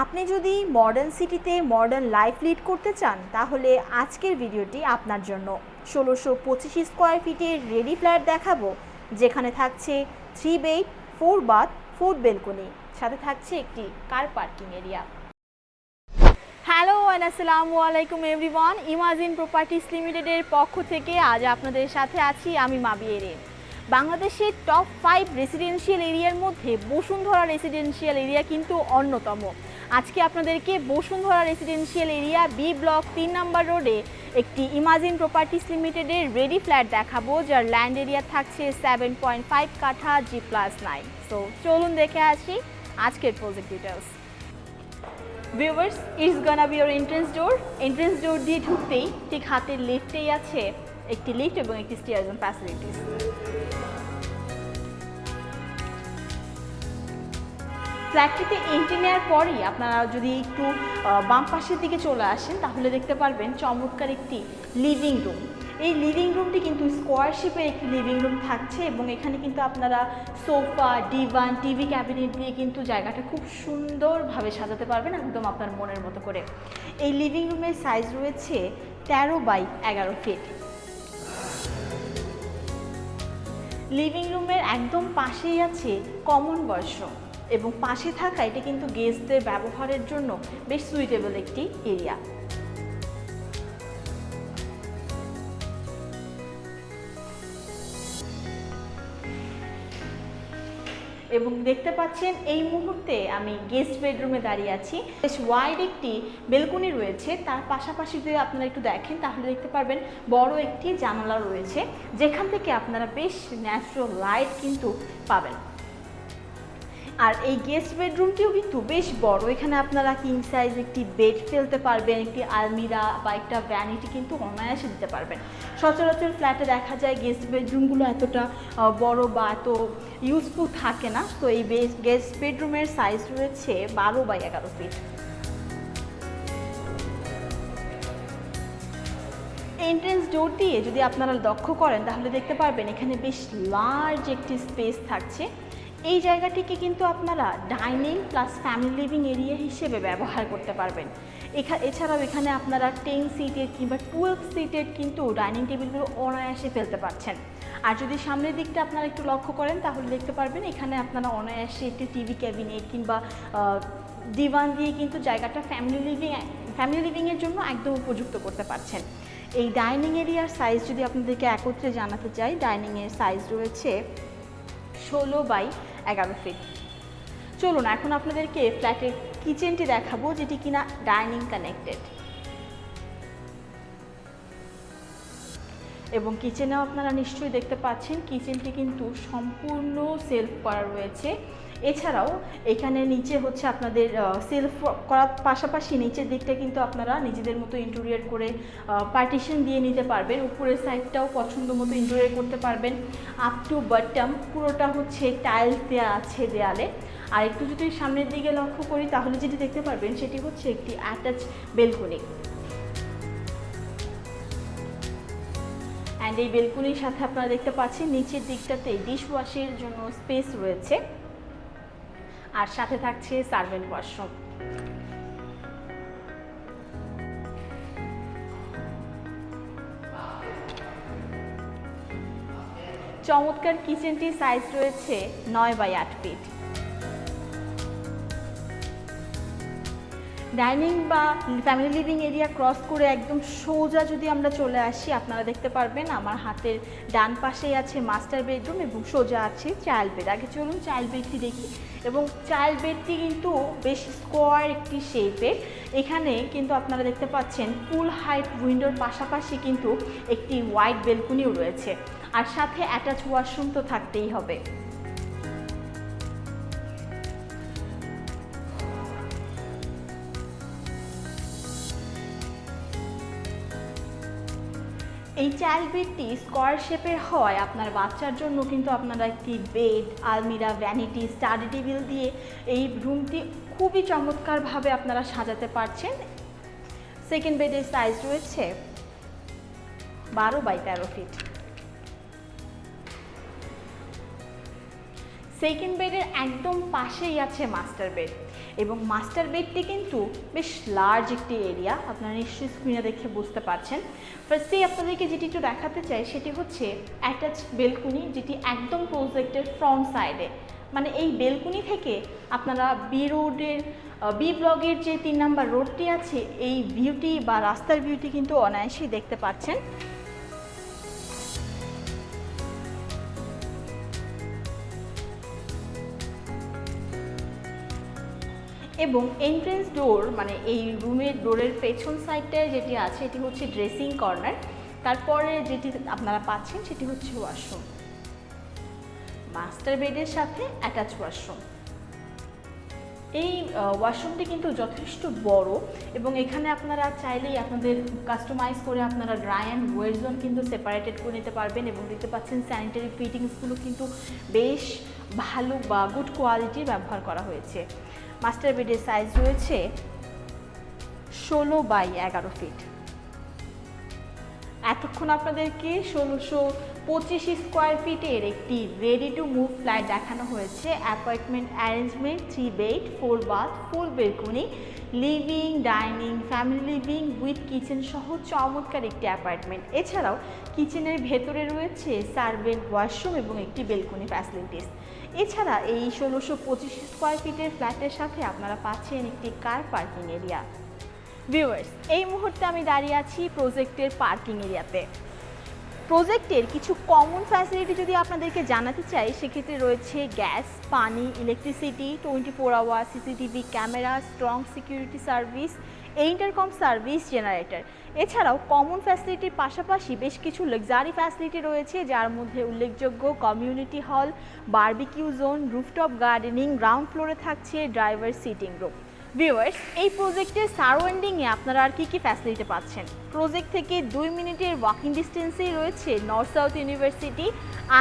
আপনি যদি মডার্ন সিটিতে মডার্ন লাইফ লিড করতে চান, তাহলে আজকের ভিডিওটি আপনার জন্য। ষোলোশো পঁচিশ স্কোয়ার ফিটের রেডি ফ্ল্যাট দেখাবো, যেখানে থাকছে three bed four bath four balcony সাথে থাকছে একটি car parking area hello and আসসালামু আলাইকুম এভরিওয়ান ইমাজিন প্রপার্টিস লিমিটেডের পক্ষ থেকে আজ আপনাদের সাথে আছি আমি মাবি এরিন বাংলাদেশের টপ ফাইভ রেসিডেন্সিয়াল এরিয়ার মধ্যে বসুন্ধরা রেসিডেন্সিয়াল এরিয়া কিন্তু অন্যতম। আজকে আপনাদেরকে Bashundhara residential area B block তিন নম্বর রোডে একটি ইমাজিন প্রপার্টিস লিমিটেডের রেডি ফ্ল্যাট দেখাবো, যার ল্যান্ড এরিয়া থাকছে সেভেন পয়েন্ট ফাইভ কাঠা জি প্লাস নাইন সো চলুন দেখে আসি আজকের project details viewers it's gonna be entrance door entrance door দিয়ে ঢুকতেই ঠিক হাতের লিফটেই আছে, একটি লিফট এবং একটি স্টেয়ার্স এন্ড ফ্যাসিলিটিস ফ্ল্যাটটিতে এন্ট্রি নেওয়ার পরেই আপনারা যদি একটু বাম পাশের দিকে চলে আসেন, তাহলে দেখতে পারবেন চমৎকার একটি লিভিং রুম এই লিভিং রুমটি কিন্তু স্কোয়ার শেপের একটি লিভিং রুম থাকছে এবং এখানে কিন্তু আপনারা সোফা ডিভান টিভি ক্যাবিনেট দিয়ে কিন্তু জায়গাটা খুব সুন্দরভাবে সাজাতে পারবেন একদম আপনার মনের মতো করে। এই লিভিং রুমের সাইজ রয়েছে তেরো বাই এগারো ফিট লিভিং রুমের একদম পাশেই আছে কমন ওয়াশরুম এবং পাশে থাকা এটি কিন্তু গেস্টদের ব্যবহারের জন্য বেশ সুইটেবল একটি এরিয়া এবং দেখতে পাচ্ছেন এই মুহূর্তে আমি গেস্ট বেডরুমে দাঁড়িয়ে আছি। বেশ ওয়াইড একটি বেলকনি রয়েছে। তার পাশাপাশি যদি আপনারা একটু দেখেন, তাহলে দেখতে পারবেন বড় একটি জানালা রয়েছে। যেখান থেকে আপনারা বেশ ন্যাচারাল লাইট কিন্তু পাবেন। আর এই গেস্ট বেডরুমটিও কিন্তু বেশ বড়। এখানে আপনারা কিং সাইজ একটি বেড ফেলতে পারবেন, একটি আলমিরা বা একটা ভ্যানিটি কিন্তু অনায়াসে দিতে পারবেন। সচরাচর ফ্ল্যাটে দেখা যায় গেস্ট বেডরুমগুলো এতটা বড় বা এত ইউজফুল থাকে না। তো এই গেস্ট বেডরুমের সাইজ রয়েছে বারো বাই এগারো ফিট এন্ট্রেন্স ডোর দিয়ে যদি আপনারা লক্ষ্য করেন, তাহলে দেখতে পারবেন এখানে বেশ লার্জ একটি স্পেস থাকছে। এই জায়গাটিকে কিন্তু আপনারা dining plus family living area হিসেবে ব্যবহার করতে পারবেন। এখা, এছাড়াও এখানে আপনারা টেন সিটের কিংবা টুয়েলভ সিটের কিন্তু ডাইনিং টেবিলগুলো অনায়াসে ফেলতে পারছেন। আর যদি সামনের দিকটা আপনারা একটু লক্ষ্য করেন, তাহলে দেখতে পারবেন এখানে আপনারা অনায়াসে একটি টিভি ক্যাবিনেট কিংবা দিওয়ান দিয়ে কিন্তু জায়গাটা ফ্যামিলি লিভিং ফ্যামিলি লিভিংয়ের জন্য একদম উপযুক্ত করতে পারছেন। এই ডাইনিং এরিয়ার সাইজ যদি আপনাদেরকে একত্রে জানাতে চাই ডাইনিংয়ের সাইজ রয়েছে ষোলো বাই এগারো ফিট চলুন এখন আপনাদেরকে ফ্ল্যাটের কিচেনটি দেখাবো যেটি কিনা ডাইনিং কানেক্টেড এবং কিচেনেও আপনারা নিশ্চয়ই দেখতে পাচ্ছেন কিচেনটি কিন্তু সম্পূর্ণ সেলফ করা রয়েছে। এছাড়াও এখানে নিচে হচ্ছে আপনাদের সেলফ করার পাশাপাশি নিচের দিকটা কিন্তু আপনারা নিজেদের মতো ইন্টেরিয়র করে পার্টিশন দিয়ে নিতে পারবেন। উপরের সাইডটাও পছন্দ মতো ইন্টেরিয়র করতে পারবেন। আপ টু বটম পুরোটা হচ্ছে টাইলস দেওয়া আছে দেয়ালে। আর একটু যদি সামনের দিকে লক্ষ্য করি, তাহলে যেটি দেখতে পারবেন, সেটি হচ্ছে একটি অ্যাটাচ বেলকনি অ্যান্ড এই বেলকনির সাথে আপনারা দেখতে পাচ্ছেন, নিচের দিকটাতে ডিশ ওয়াশের জন্য স্পেস রয়েছে। আর সাথে থাকছে সার্ভেন্ট ওয়াশরুম চমৎকার কিচেনটির সাইজ রয়েছে নয় বাই আট ফিট ডাইনিং বা ফ্যামিলি লিভিং এরিয়া ক্রস করে একদম সোজা যদি আমরা চলে আসি, আপনারা দেখতে পারবেন আমার হাতের ডান পাশেই আছে মাস্টার বেডরুম এবং সোজা আছে চাইল্ড বেড আগে চলুন চাইল্ড বেডটি দেখি। এবং চাইল্ড বেডটি কিন্তু বেশ স্কোয়ার একটি শেপের এখানে কিন্তু আপনারা দেখতে পাচ্ছেন ফুল হাইট উইন্ডোর পাশাপাশি কিন্তু একটি হোয়াইট বেলকনিও রয়েছে। আর সাথে অ্যাটাচ ওয়াশরুম তো থাকতেই হবে। এই চাইল্ড বেডটি স্কোয়ার শেপের হয় আপনার বাচ্চার জন্য কিন্তু আপনারা একটি বেড, আলমিরা ভ্যানিটি স্টাডি টেবিল দিয়ে এই রুমটি খুবই চমৎকারভাবে আপনারা সাজাতে পারছেন। সেকেন্ড বেডের সাইজ রয়েছে বারো বাই তেরো ফিট সেকেন্ড বেডের একদম পাশেই আছে মাস্টার বেড এবং মাস্টার বেডটি কিন্তু বেশ লার্জ একটি এরিয়া আপনারা নিশ্চয়ই স্ক্রিনে দেখে বুঝতে পারছেন। ফার্স্টেই আপনাদেরকে যেটি একটু দেখাতে চাই, সেটি হচ্ছে অ্যাটাচ বেলকুনি যেটি একদম প্রজেক্টের ফ্রন্ট সাইডে মানে এই বেলকুনি থেকে আপনারা বি রোডের বি ব্লগের যে তিন নাম্বার রোডটি আছে, এই ভিউটি বা রাস্তার ভিউটি কিন্তু অনায়াসেই দেখতে পাচ্ছেন। এবং এন্ট্রেন্স ডোর মানে এই রুমের ডোরের পেছন সাইডটায় যেটি আছে, এটি হচ্ছে ড্রেসিং কর্নার তারপরে যেটি আপনারা পাচ্ছেন, সেটি হচ্ছে ওয়াশরুম মাস্টার বেডের সাথে অ্যাটাচ ওয়াশরুম এই ওয়াশরুমটি কিন্তু যথেষ্ট বড় এবং এখানে আপনারা চাইলেই আপনাদের কাস্টমাইজ করে আপনারা ড্রাই অ্যান্ড ওয়েট জোন কিন্তু সেপারেটেড করে নিতে পারবেন এবং দেখতে পাচ্ছেন স্যানিটারি ফিটিংসগুলো কিন্তু বেশ ভালো বা গুড কোয়ালিটির ব্যবহার করা হয়েছে। মাস্টার বেডের সাইজ রয়েছে ষোলো বাই এগারো ফিট এতক্ষণ আপনাদেরকে ষোলোশো পঁচিশ স্কোয়ার ফিটের একটি রেডি টু মুভ ফ্ল্যাট দেখানো হয়েছে। Apartment arrangement three bed four bath full balcony living dining family living with kitchen সহ চমৎকার একটি অ্যাপার্টমেন্ট এছাড়াও কিচেনের ভেতরে রয়েছে সার্ভেন্ট ওয়াশরুম এবং একটি বেলকুনি ফ্যাসিলিটিস এছাড়া এই ষোলোশো পঁচিশ স্কোয়ার ফিটের ফ্ল্যাটের সাথে আপনারা পাচ্ছেন একটি কার পার্কিং এরিয়া ভিউয়ার্স এই মুহূর্তে আমি দাঁড়িয়ে আছি প্রজেক্টের পার্কিং এরিয়াতে প্রজেক্টের কিছু কমন ফ্যাসিলিটি যদি আপনাদেরকে জানাতে চাই, সেক্ষেত্রে রয়েছে গ্যাস পানি electricity twenty four hour CCTV camera strong security service intercom service generator এছাড়াও কমন ফ্যাসিলিটির পাশাপাশি বেশ কিছু লাক্সারি ফ্যাসিলিটি রয়েছে, যার মধ্যে উল্লেখযোগ্য community hall barbecue zone rooftop gardening ground ফ্লোরে থাকছে ড্রাইভার সিটিং রুম ভিউয়ার্স এই প্রজেক্টের সারাউন্ডিংয়ে আপনারা আর কী কী ফ্যাসিলিটি পাচ্ছেন? প্রজেক্ট থেকে দুই মিনিটের ওয়াকিং ডিস্টেন্সেই রয়েছে নর্থ সাউথ ইউনিভার্সিটি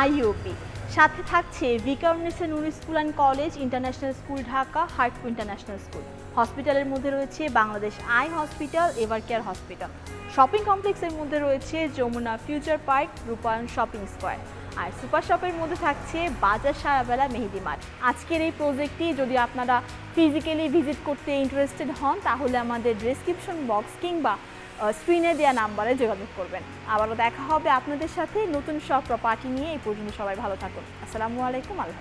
আইইউপি সাথে থাকছে Viqarunnisa Noon school and college international school Dhaka হার্টকো international school হসপিটালের মধ্যে রয়েছে Bangladesh eye hospital Evercare hospital shopping কমপ্লেক্সের মধ্যে রয়েছে Jamuna future park Rupayan shopping square আর সুপার শপের মধ্যে থাকছে বাজার সারাবেলা মেহেদি মাঠ। আজকের এই প্রজেক্টটি যদি আপনারা ফিজিক্যালি ভিজিট করতে ইন্টারেস্টেড হন, তাহলে আমাদের ডিসক্রিপশন বক্স কিংবা স্ক্রিনে দেওয়া নাম্বারে যোগাযোগ করবেন। আবারও দেখা হবে আপনাদের সাথে নতুন সব প্রপার্টি নিয়ে। এই পর্যন্ত সবাই ভালো থাকুন। আসসালামু আলাইকুম, আল্লাহ